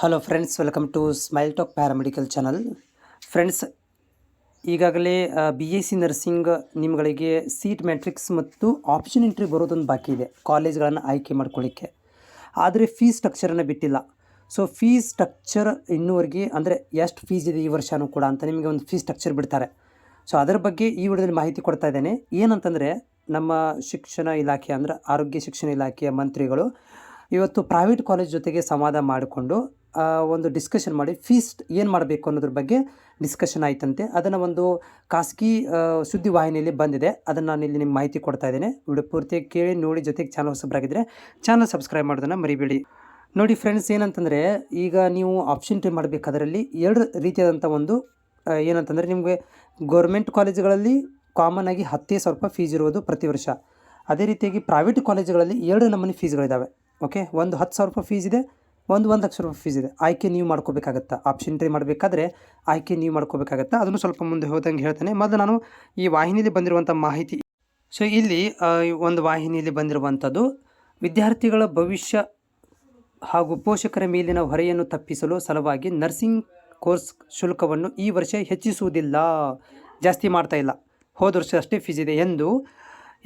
Hello friends welcome to smile talk paramedical channel friends ಈಗಾಗಲೇ B S C nursing ನಿಮ್ಗಳಿಗೆ seat matrix ಮತ್ತು option entry ಬರೋದೊಂದು ಬಾಕಿ ಇದೆ, ಕಾಲೇಜ್ಗಳನ್ನು ಆಯ್ಕೆ ಮಾಡ್ಕೊಳ್ಳಿಕ್ಕೆ ಆದರೆ ಫೀಸ್ ಸ್ಟ್ರಕ್ಚರನ್ನು ಬಿಟ್ಟಿಲ್ಲ. ಸೊ ಫೀಸ್ ಸ್ಟ್ರಕ್ಚರ್ ಇನ್ನೂವರೆಗೆ, ಅಂದರೆ ಎಷ್ಟು ಫೀಸ್ ಇದೆ ಈ ವರ್ಷನೂ ಕೂಡ ಅಂತ ನಿಮಗೆ ಒಂದು ಫೀಸ್ ಸ್ಟ್ರಕ್ಚರ್ ಬಿಡ್ತಾರೆ. ಸೊ ಅದರ ಬಗ್ಗೆ ಈ ವಿಡಿಯೋದಲ್ಲಿ ಮಾಹಿತಿ ಕೊಡ್ತಾ ಇದ್ದೇನೆ. ಏನಂತಂದರೆ, ನಮ್ಮ ಶಿಕ್ಷಣ ಇಲಾಖೆ ಅಂದರೆ ಆರೋಗ್ಯ ಶಿಕ್ಷಣ ಇಲಾಖೆಯ ಮಂತ್ರಿಗಳು ಇವತ್ತು ಪ್ರೈವೇಟ್ ಕಾಲೇಜ್ ಜೊತೆಗೆ ಸಂವಾದ ಮಾಡಿಕೊಂಡು ಒಂದು ಡಿಸ್ಕಷನ್ ಮಾಡಿ ಫೀಸ್ ಏನು ಮಾಡಬೇಕು ಅನ್ನೋದ್ರ ಬಗ್ಗೆ ಡಿಸ್ಕಷನ್ ಆಯ್ತಂತೆ. ಅದನ್ನು ಒಂದು ಖಾಸಗಿ ಸುದ್ದಿ ವಾಹಿನಿಯಲ್ಲಿ ಬಂದಿದೆ. ಅದನ್ನು ನಾನು ಇಲ್ಲಿ ನಿಮ್ಗೆ ಮಾಹಿತಿ ಕೊಡ್ತಾ ಇದ್ದೇನೆ. ವಿಡಿಯೋ ಪೂರ್ತಿ ಕೇಳಿ, ನೋಡಿ, ಜೊತೆಗೆ ಚಾನಲ್ ಹೊಸಬರಾಗಿದ್ದರೆ ಚಾನಲ್ ಸಬ್ಸ್ಕ್ರೈಬ್ ಮಾಡೋದನ್ನು ಮರಿಬೇಡಿ. ನೋಡಿ ಫ್ರೆಂಡ್ಸ್ ಏನಂತಂದರೆ ಈಗ ನೀವು ಆಪ್ಷನ್ ಟ್ರೈ ಮಾಡಬೇಕಾದ್ರಲ್ಲಿ ಎರಡು ರೀತಿಯಾದಂಥ ಒಂದು ಏನಂತಂದರೆ ನಿಮಗೆ ಗೌರ್ಮೆಂಟ್ ಕಾಲೇಜುಗಳಲ್ಲಿ ಕಾಮನ್ ಆಗಿ ಹತ್ತೇ ಸಾವಿರ ರೂಪಾಯಿ ಫೀಸ್ ಇರೋದು ಪ್ರತಿ ವರ್ಷ. ಅದೇ ರೀತಿಯಾಗಿ ಪ್ರೈವೇಟ್ ಕಾಲೇಜುಗಳಲ್ಲಿ ಎರಡು ನಮೂನಿ ಫೀಸ್ಗಳಿದ್ದಾವೆ ಓಕೆ ಒಂದು ಹತ್ತು ಸಾವಿರ ರೂಪಾಯಿ ಫೀಸ್ ಇದೆ. ಒಂದು ಒಂದು ಲಕ್ಷ ರೂಪಾಯಿ ಫೀಸ್ ಇದೆ. ಆಯ್ಕೆ ನೀವು ಮಾಡ್ಕೋಬೇಕಾಗತ್ತಾ? ಆಪ್ಷನ್ ಟ್ರೈ ಮಾಡಬೇಕಾದ್ರೆ ಆಯ್ಕೆ ನೀವು ಮಾಡ್ಕೋಬೇಕಾಗತ್ತಾ? ಅದನ್ನು ಸ್ವಲ್ಪ ಮುಂದೆ ಹೋದಂಗೆ ಹೇಳ್ತೇನೆ. ಮೊದಲು ನಾನು ಈ ವಾಹಿನಿಯಲ್ಲಿ ಬಂದಿರುವಂಥ ಮಾಹಿತಿ ಸೊ ಇಲ್ಲಿ ಒಂದು ವಾಹಿನಿಯಲ್ಲಿ ಬಂದಿರುವಂಥದ್ದು, ವಿದ್ಯಾರ್ಥಿಗಳ ಭವಿಷ್ಯ ಹಾಗೂ ಪೋಷಕರ ಮೇಲಿನ ಹೊರೆಯನ್ನು ತಪ್ಪಿಸಲು ಸಲುವಾಗಿ ನರ್ಸಿಂಗ್ ಕೋರ್ಸ್ ಶುಲ್ಕವನ್ನು ಈ ವರ್ಷ ಹೆಚ್ಚಿಸುವುದಿಲ್ಲ. ಜಾಸ್ತಿ ಮಾಡ್ತಾ ಇಲ್ಲ. ಹೋದ ವರ್ಷ ಅಷ್ಟೇ ಫೀಸ್ ಇದೆ ಎಂದು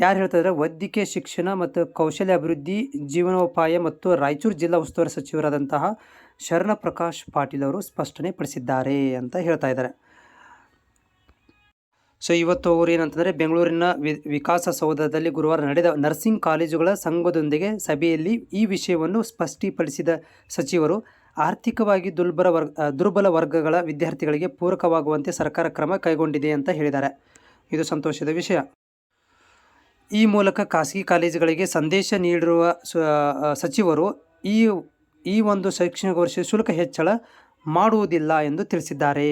ಯಾರು ಹೇಳ್ತಾರೆ ವೈದ್ಯಕೀಯ ಶಿಕ್ಷಣ ಮತ್ತು ಕೌಶಲ್ಯ ಅಭಿವೃದ್ಧಿ, ಜೀವನೋಪಾಯ ಮತ್ತು ರಾಯಚೂರು ಜಿಲ್ಲಾ ಉಸ್ತುವಾರಿ ಸಚಿವರಾದಂತಹ ಶರಣ ಪ್ರಕಾಶ್ ಪಾಟೀಲ್ ಅವರು ಸ್ಪಷ್ಟನೆ ಪಡಿಸಿದ್ದಾರೆ ಅಂತ ಹೇಳ್ತಾ ಇದ್ದಾರೆ. ಸೊ, ಇವತ್ತು ಅವರು ಏನಂತಂದರೆ? ಬೆಂಗಳೂರಿನ ವಿ ವಿಕಾಸಸೌಧದಲ್ಲಿ ಗುರುವಾರ ನಡೆದ ನರ್ಸಿಂಗ್ ಕಾಲೇಜುಗಳ ಸಂಘದೊಂದಿಗೆ ಸಭೆಯಲ್ಲಿ ಈ ವಿಷಯವನ್ನು ಸ್ಪಷ್ಟೀಪಡಿಸಿದ ಸಚಿವರು, ಆರ್ಥಿಕವಾಗಿ ದುರ್ಬಲ ವರ್ಗ, ದುರ್ಬಲ ವರ್ಗಗಳ ವಿದ್ಯಾರ್ಥಿಗಳಿಗೆ ಪೂರಕವಾಗುವಂತೆ ಸರ್ಕಾರ ಕ್ರಮ ಕೈಗೊಂಡಿದೆ ಅಂತ ಹೇಳಿದ್ದಾರೆ. ಇದು ಸಂತೋಷದ ವಿಷಯ. ಈ ಮೂಲಕ ಖಾಸಗಿ ಕಾಲೇಜುಗಳಿಗೆ ಸಂದೇಶ ನೀಡಿರುವ ಸಚಿವರು ಈ ಈ ಒಂದು ಶೈಕ್ಷಣಿಕ ವರ್ಷ ಶುಲ್ಕ ಹೆಚ್ಚಳ ಮಾಡುವುದಿಲ್ಲ ಎಂದು ತಿಳಿಸಿದ್ದಾರೆ.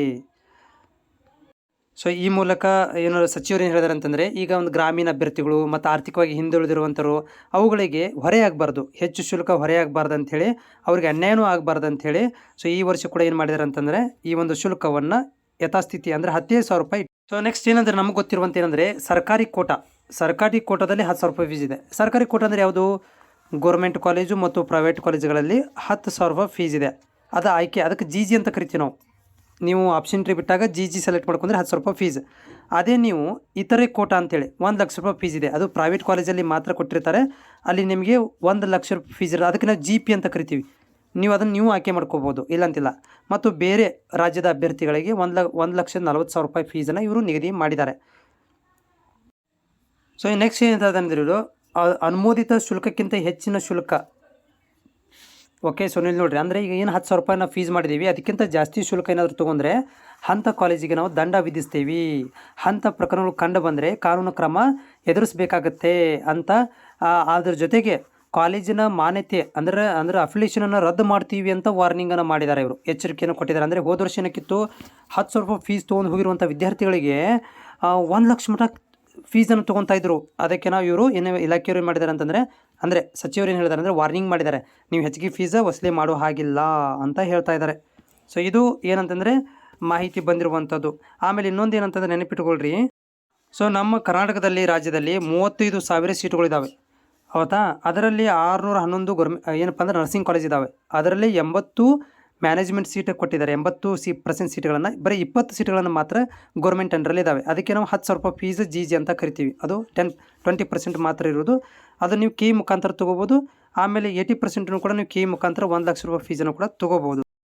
ಸೊ, ಈ ಮೂಲಕ ಏನು ಸಚಿವರು ಏನು ಹೇಳಿದಾರೆ ಅಂತಂದರೆ, ಈಗ ಒಂದು ಗ್ರಾಮೀಣ ಅಭ್ಯರ್ಥಿಗಳು ಮತ್ತು ಆರ್ಥಿಕವಾಗಿ ಹಿಂದುಳಿದಿರುವಂಥವ್ರು ಅವುಗಳಿಗೆ ಹೊರೆಯಾಗಬಾರ್ದು ಹೆಚ್ಚು ಶುಲ್ಕ ಹೊರೆಯಾಗಬಾರ್ದು ಅಂಥೇಳಿ ಅವ್ರಿಗೆ ಅನ್ಯಾಯನೂ ಆಗಬಾರ್ದು ಅಂಥೇಳಿ ಸೊ, ಈ ವರ್ಷ ಕೂಡ ಏನು ಮಾಡಿದ್ದಾರೆ ಅಂತಂದರೆ, ಈ ಒಂದು ಶುಲ್ಕವನ್ನು ಯಥಾಸ್ಥಿತಿ ಅಂದರೆ ಹದಿನೈದು ಸಾವಿರ ರೂಪಾಯಿ ಸೊ ನೆಕ್ಸ್ಟ್ ಏನಂದರೆ ನಮಗೆ ಗೊತ್ತಿರುವಂಥ ಏನಂದರೆ, ಸರ್ಕಾರಿ ಕೋಟ. ಸರ್ಕಾರಿ ಕೋಟಾದಲ್ಲಿ ಹತ್ತು ಸಾವಿರ ರೂಪಾಯಿ ಫೀಸ್ ಇದೆ. ಸರ್ಕಾರಿ ಕೋಟ ಅಂದರೆ ಯಾವುದು? ಗೌರ್ಮೆಂಟ್ ಕಾಲೇಜು ಮತ್ತು ಪ್ರೈವೇಟ್ ಕಾಲೇಜುಗಳಲ್ಲಿ ಹತ್ತು ಸಾವಿರ ರೂಪಾಯಿ ಫೀಸ್ ಇದೆ. ಅದು ಆಯ್ಕೆ, ಅದಕ್ಕೆ ಜಿ ಜಿ ಅಂತ ಕರಿತೀವಿ ನಾವು. ನೀವು ಆಪ್ಷನ್ ಟ್ರಿ ಬಿಟ್ಟಾಗ ಜಿ ಜಿ ಸೆಲೆಕ್ಟ್ ಮಾಡ್ಕೊಂಡ್ರೆ ಹತ್ತು ಸಾವಿರ ರೂಪಾಯಿ ಫೀಸ್ ಅದೇ ನೀವು ಇತರೆ ಕೋಟ ಅಂತೇಳಿ, ಒಂದು ಲಕ್ಷ ರೂಪಾಯಿ ಫೀಸ್ ಇದೆ. ಅದು ಪ್ರೈವೇಟ್ ಕಾಲೇಜಲ್ಲಿ ಮಾತ್ರ ಕೊಟ್ಟಿರ್ತಾರೆ. ಅಲ್ಲಿ ನಿಮಗೆ ಒಂದು ಲಕ್ಷ ರೂಪಾಯಿ ಫೀಸ್ ಇರೋದು. ಅದಕ್ಕೆ ನಾವು ಜಿ ಪಿ ಅಂತ ಕರಿತೀವಿ. ನೀವು ಅದನ್ನು ನೀವು ಆಯ್ಕೆ ಮಾಡ್ಕೋಬೋದು, ಇಲ್ಲಂತಿಲ್ಲ. ಮತ್ತು ಬೇರೆ ರಾಜ್ಯದ ಅಭ್ಯರ್ಥಿಗಳಿಗೆ ಒಂದು ಲ, ಒಂದು ಲಕ್ಷದ ನಲ್ವತ್ತು ಸಾವಿರ ರೂಪಾಯಿ ಫೀಸನ್ನು ಇವರು ನಿಗದಿ ಮಾಡಿದ್ದಾರೆ. ಸೊ ನೆಕ್ಸ್ಟ್ ಏನಿದೆ ಅಂದರೆ ಇವರು ಅನುಮೋದಿತ ಶುಲ್ಕಕ್ಕಿಂತ ಹೆಚ್ಚಿನ ಶುಲ್ಕ. ಓಕೆ ಸೊ ನೀವು ನೋಡಿರಿ, ಅಂದರೆ ಈಗ ಏನು ಹತ್ತು ಸಾವಿರ ರೂಪಾಯಿ ನಾವು ಫೀಸ್ ಮಾಡಿದ್ದೀವಿ ಅದಕ್ಕಿಂತ ಜಾಸ್ತಿ ಶುಲ್ಕ ಏನಾದರೂ ತೊಗೊಂಡ್ರೆ ಅಂಥ ಕಾಲೇಜಿಗೆ ನಾವು ದಂಡ ವಿಧಿಸ್ತೀವಿ. ಅಂಥ ಪ್ರಕರಣಗಳು ಕಂಡು ಬಂದರೆ ಕಾನೂನು ಕ್ರಮ ಎದುರಿಸಬೇಕಾಗತ್ತೆ ಅಂತ ಅದ್ರ ಜೊತೆಗೆ ಕಾಲೇಜಿನ ಮಾನ್ಯತೆ, ಅಂದರೆ ಅಂದರೆ ಅಫಿಲಿಯೇಷನನ್ನು ರದ್ದು ಮಾಡ್ತೀವಿ ಅಂತ ವಾರ್ನಿಂಗನ್ನು ಮಾಡಿದ್ದಾರೆ ಇವರು. ಎಚ್ಚರಿಕೆಯನ್ನು ಕೊಟ್ಟಿದ್ದಾರೆ ಅಂದರೆ ಹೋದ ವರ್ಷ ಏನಕ್ಕಿತ್ತು ಹತ್ತು ಸಾವಿರ ರೂಪಾಯಿ ಫೀಸ್ ತೊಗೊಂಡು ಹೋಗಿರುವಂಥ ವಿದ್ಯಾರ್ಥಿಗಳಿಗೆ ಒಂದು ಲಕ್ಷ ಮಟ್ಟ ಫೀಸನ್ನು ತೊಗೊತಾ ಇದ್ರು. ಅದಕ್ಕೆ ನಾವು ಇವರು ಏನು ಇಲಾಖೆಯವರು ಏನು ಮಾಡಿದ್ದಾರೆ ಅಂತಂದರೆ, ಅಂದರೆ ಸಚಿವರು ಏನು ಹೇಳಿದ್ದಾರೆ ಅಂದರೆ ವಾರ್ನಿಂಗ್ ಮಾಡಿದ್ದಾರೆ ನೀವು ಹೆಚ್ಚಿಗೆ ಫೀಸ ವಸೂಲಿ ಮಾಡೋ ಹಾಗಿಲ್ಲ ಅಂತ ಹೇಳ್ತಾ ಇದ್ದಾರೆ ಸೊ ಇದು ಏನಂತಂದರೆ ಮಾಹಿತಿ ಬಂದಿರುವಂಥದ್ದು ಆಮೇಲೆ ಇನ್ನೊಂದು ಏನಂತಂದರೆ ನೆನಪಿಟ್ಕೊಳ್ರಿ. ಸೊ ನಮ್ಮ ಕರ್ನಾಟಕದಲ್ಲಿ, ರಾಜ್ಯದಲ್ಲಿ ಮೂವತ್ತೈದು ಸಾವಿರ ಸೀಟುಗಳಿದ್ದಾವೆ ಹೌದಾ ಅದರಲ್ಲಿ ಆರುನೂರ ಹನ್ನೊಂದು ಗೌರ್ಮೆ, ಏನಪ್ಪ ಅಂದರೆ ನರ್ಸಿಂಗ್ ಕಾಲೇಜ್ ಇದ್ದಾವೆ ಅದರಲ್ಲಿ ಎಂಬತ್ತು ಮ್ಯಾನೇಜ್ಮೆಂಟ್ ಸೀಟ್ ಕೊಟ್ಟಿದ್ದಾರೆ, ಎಂಬತ್ತು ಸಿ ಪರ್ಸೆಂಟ್ ಸೀಟ್ಗಳನ್ನು. ಬರೀ ಇಪ್ಪತ್ತು ಸೀಟ್ಗಳನ್ನು ಮಾತ್ರ ಗೌರ್ಮೆಂಟ್ ಅಂಡರಲ್ಲಿ ಇದ್ದಾವೆ ಅದಕ್ಕೆ ನಾವು ಹತ್ತು ಸಾವಿರ ರೂಪಾಯಿ ಫೀಸ್ ಜಿ ಜಿ ಅಂತ ಕರಿತೀವಿ. ಅದು ಟೆನ್ ಟ್ವೆಂಟಿ ಪರ್ಸೆಂಟ್ ಮಾತ್ರ ಇರೋದು. ಅದು ನೀವು ಕೀ ಮುಖಾಂತರ ತೊಗೋಬೋದು. ಆಮೇಲೆ ಏಯ್ಟಿ ಪರ್ಸೆಂಟನ್ನು ಕೂಡ ನೀವು ಕೀ ಮುಖಾಂತರ ಒಂದು ಲಕ್ಷ ರೂಪಾಯಿ ಫೀಸನ್ನು ಕೂಡ ತೊಗೋಬೋದು.